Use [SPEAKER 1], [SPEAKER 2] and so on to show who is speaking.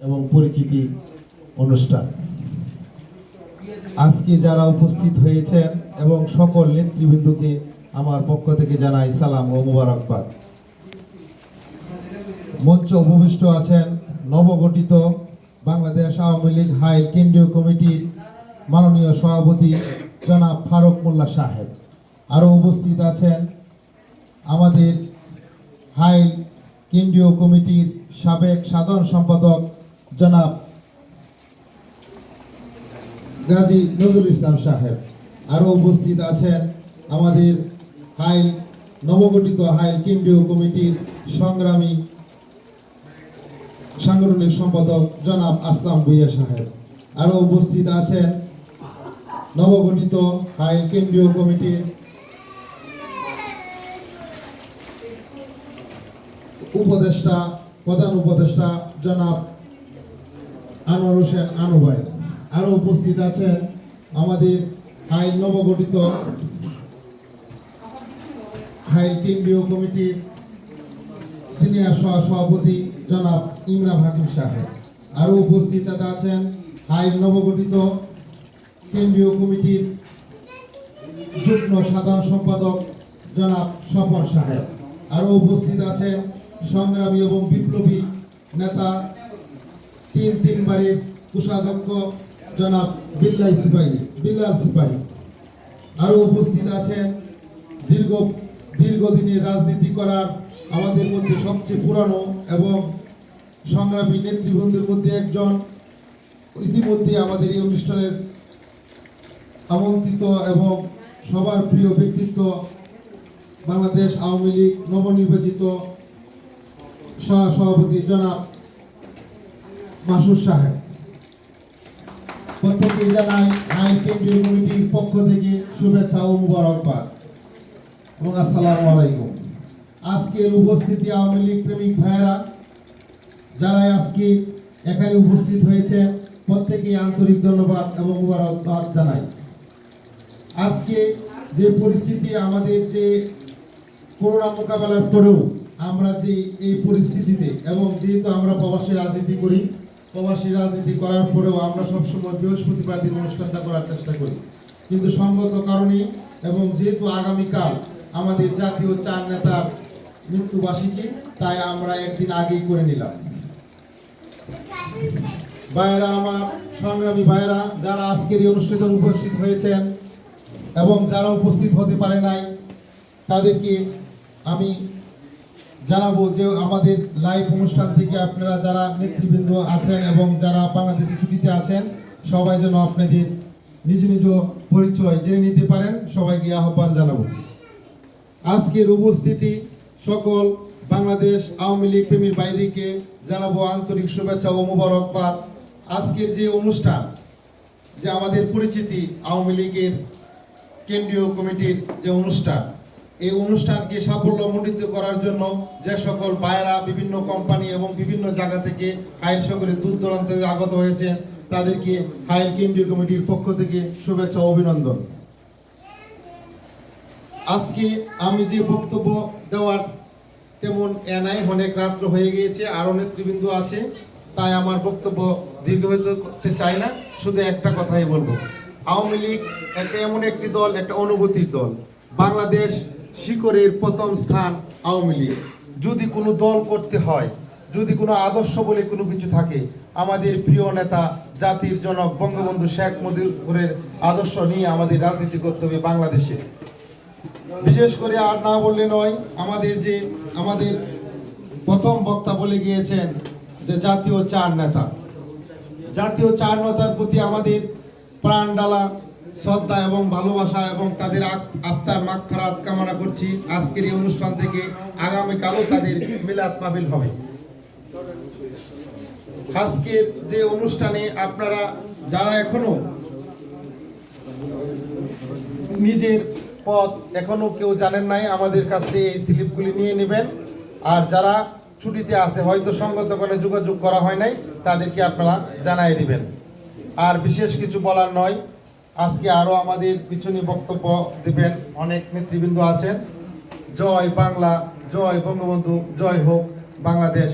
[SPEAKER 1] এবং পরিচিতি অনুষ্ঠান। আজকে যারা উপস্থিত হয়েছেন এবং সকল নেতৃবৃন্দকে আমার পক্ষ থেকে জানাই সালাম ও মুবারকবাদ। মঞ্চ উপবিষ্ট আছেন নবগঠিত বাংলাদেশ আওয়ামী লীগ হাইল কেন্দ্রীয় কমিটির মাননীয় সভাপতি জনাব ফারুক মোল্লা সাহেব। আরও উপস্থিত আছেন আমাদের হাইল কেন্দ্রীয় কমিটির সাবেক সাধারণ সম্পাদক জনাব গাজী নজরুল ইসলাম সাহেব আরও উপস্থিত আছেন আমাদের হাইল, নবগঠিত হাইল কেন্দ্রীয় কমিটির সংগ্রামী সাংগঠনিক সম্পাদক জনাব আসলাম ভুইয়া সাহেব আরও উপস্থিত আছেন নবগঠিত হাইল কেন্দ্রীয় কমিটির উপদেষ্টা, প্রধান উপদেষ্টা জনাব আনোয়ার হোসেন আনু ভাই আরও উপস্থিত আছেন আমাদের হাইল নবগঠিত হাইল কেন্দ্রীয় কমিটির সিনিয়র সহ সভাপতি জনাব ইমরান হাকিম সাহেব। আরও উপস্থিত আছেন হাইল নবগঠিত কেন্দ্রীয় কমিটির যুগ্ম সাধারণ সম্পাদক জনাব স্বপন সাহেব। আরও উপস্থিত আছেন সংগ্রামী এবং বিপ্লবী নেতা তিন তিনবারের কোষাধ্যক্ষ জনাব বিল্লাই সিপাহী, বিল্লাল সিপাহী। আরও উপস্থিত আছেন দীর্ঘ, দীর্ঘদিনের রাজনীতি করার আমাদের মধ্যে সবচেয়ে পুরানো এবং সংগ্রামী নেতৃবৃন্দের মধ্যে একজন। ইতিমধ্যে আমাদের এই অনুষ্ঠানের আমন্ত্রিত এবং সবার প্রিয় ব্যক্তিত্ব বাংলাদেশ আওয়ামী লীগ নবনির্বাচিত সহ সভাপতি জনাব মাসুর সাহেব। প্রত্যেকে জানাই আইন কেন্দ্রীয় কমিটির পক্ষ থেকে শুভেচ্ছা ও মুবারকবাদ। এবং আসসালামু আলাইকুম। আজকের উপস্থিতি আওয়ামী লীগ প্রেমিক ভাইয়েরা যারা আজকে এখানে উপস্থিত হয়েছে প্রত্যেকেই আন্তরিক ধন্যবাদ এবং মুবারকবাদ জানাই। আজকে যে পরিস্থিতি আমাদের যে করোনা মোকাবেলার পরেও আমরা যে এই পরিস্থিতিতে এবং যেহেতু আমরা প্রবাসী রাজনীতি করি প্রবাসী রাজনীতি করার পরেও আমরা সবসময় বৃহস্পতিবার দিন অনুষ্ঠানটা করার চেষ্টা করি। কিন্তু সঙ্গত কারণে এবং যেহেতু আগামীকাল আমাদের জাতীয় চার নেতার মৃত্যুবার্ষিকী, তাই আমরা একদিন আগেই করে নিলাম। ভাইয়েরা আমার সংগ্রামী ভাইয়েরা, যারা আজকের এই অনুষ্ঠানে উপস্থিত হয়েছেন এবং যারা উপস্থিত হতে পারে নাই, তাদেরকে আমি জানাব যে আমাদের লাইভ অনুষ্ঠান থেকে আপনারা যারা নেতৃবৃন্দ আছেন এবং যারা বাংলাদেশে ছুটিতে আছেন, সবাই যেন আপনাদের নিজ নিজ পরিচয় জেনে নিতে পারেন, সবাইকে আহ্বান জানাব। আজকের উপস্থিতি সকল বাংলাদেশ আওয়ামী লীগ প্রেমীর বাইরেকে জানাব আন্তরিক শুভেচ্ছা ও মুবারকবাদ। আজকের যে অনুষ্ঠান, যে আমাদের পরিচিতি আওয়ামী লীগের কেন্দ্রীয় কমিটির যে অনুষ্ঠান এই অনুষ্ঠানকে সাফল্যমণ্ডিত করার জন্য যে সকল বায়রা বিভিন্ন কোম্পানি এবং বিভিন্ন জায়গা থেকে হাইল শহরে দূর দূরান্ত আগত হয়েছে তাদেরকে হাইল কেন্দ্রীয় কমিটির পক্ষ থেকে শুভেচ্ছা অভিনন্দন। আজকে আমি যে বক্তব্য দেওয়ার তেমন এনাই অনেক রাত্র হয়ে গিয়েছে, আরও নেতৃবৃন্দ আছে, তাই আমার বক্তব্য দীর্ঘায়িত করতে চাই না, শুধু একটা কথাই বলব। আওয়ামী লীগ একটা এমন একটি দল, একটা অনুভূতির দল। বাংলাদেশ শিকড়ের প্রথম স্থান আওয়ামী লীগ। যদি কোনো দল করতে হয়, যদি কোনো আদর্শ বলে কোনো কিছু থাকে, আমাদের প্রিয় নেতা, জাতির জনক বঙ্গবন্ধু শেখ মুজিবুরের আদর্শ নিয়ে আমাদের রাজনীতি করতে হবে বাংলাদেশে। বিশেষ করে আর না বললে নয়, আমাদের যে, আমাদের প্রথম বক্তা বলে গিয়েছেন যে জাতীয় চার নেতা। জাতীয় চার নেতার প্রতি আমাদের প্রাণ ডালা শ্রদ্ধা এবং ভালোবাসা এবং তাদের আত্মার মাগফিরাত কামনা করছি। আজকের এই অনুষ্ঠান থেকে আগামীকালও তাদের মিলাদ মাহফিল হবে। আজকের যে অনুষ্ঠানে আপনারা যারা এখনও নিজের পথ এখনও কেউ জানেন নাই, আমাদের কাছ থেকে এই স্লিপগুলি নিয়ে নেবেন। আর যারা ছুটিতে আছে, হয়তো সঙ্গত করে যোগাযোগ করা হয় নাই, তাদেরকে আপনারা জানাই দিবেন। আর বিশেষ কিছু বলার নয় আজকে আরও আমাদের পিছনে বক্তব্য দিবেন অনেক নেতৃবৃন্দ আছেন। জয় বাংলা, জয় বঙ্গবন্ধু, জয় হোক বাংলাদেশ।